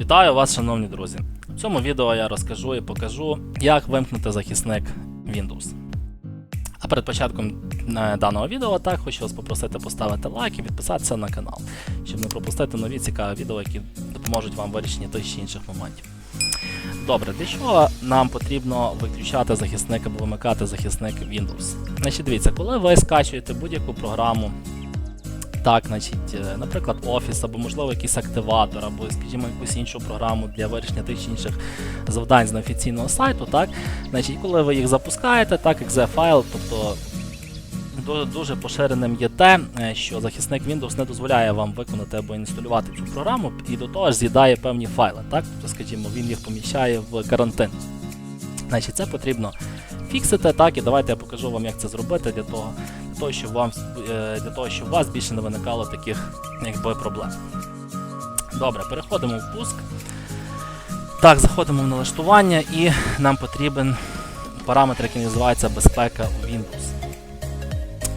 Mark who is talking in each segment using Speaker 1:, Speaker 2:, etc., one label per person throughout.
Speaker 1: Вітаю вас, шановні друзі! В цьому відео я розкажу і покажу, як вимкнути захисник Windows. А перед початком е, даного відео так хочу вас попросити поставити лайк і підписатися на канал, щоб не пропустити нові цікаві відео, які допоможуть вам вирішенні тих чи інших моментів. Добре, для чого нам потрібно виключати захисник або вимикати захисник Windows? Значить, дивіться, коли ви скачуєте будь-яку програму, так, значить, е, наприклад, Office, або, можливо, якийсь активатор, або, скажімо, якусь іншу програму для вирішення тих чи інших завдань з неофіційного сайту, так, значить, коли ви їх запускаєте, так, exe файл, тобто ду- дуже поширеним є те, е, що захисник Windows не дозволяє вам виконати або інсталювати цю програму, і до того ж з'їдає певні файли, так, тобто, скажімо, він їх поміщає в карантин. Значить, це потрібно фіксити, так, і давайте я покажу вам, як це зробити для того, для того, щоб вам е, для того, щоб у вас більше не виникало таких якби, проблем. Добре, переходимо в пуск. Так, заходимо в налаштування і нам потрібен параметр, який називається безпека у Windows.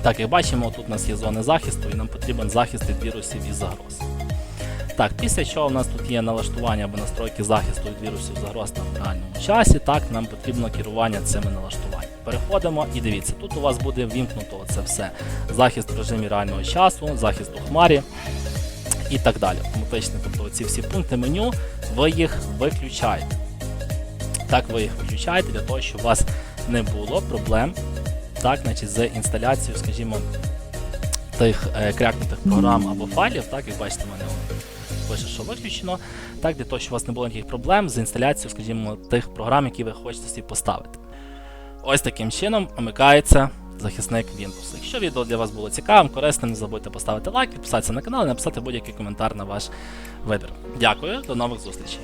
Speaker 1: Так, як бачимо, тут у нас є зони захисту і нам потрібен захист від вірусів і загроз. Так, після чого у нас тут є налаштування або настройки захисту від вірусів загроз на реальному часі, так, нам потрібно керування цими налаштуваннями. Переходимо і дивіться, тут у вас буде вімкнуто це все. Захист в режимі реального часу, захист у хмарі і так далі. Автоматично, тобто ці всі пункти меню, ви їх виключаєте. Так, ви їх виключаєте для того, щоб у вас не було проблем так, значить, з інсталяцією, скажімо, тих е, крякнутих програм або файлів, так, як бачите, в мене пише, що виключено, так, для того, щоб у вас не було ніяких проблем з інсталяцією, скажімо, тих програм, які ви хочете собі поставити. Ось таким чином вмикається захисник Windows. Якщо відео для вас було цікавим, корисним, не забудьте поставити лайк, підписатися на канал і написати будь-який коментар на ваш вибір. Дякую, до нових зустрічей.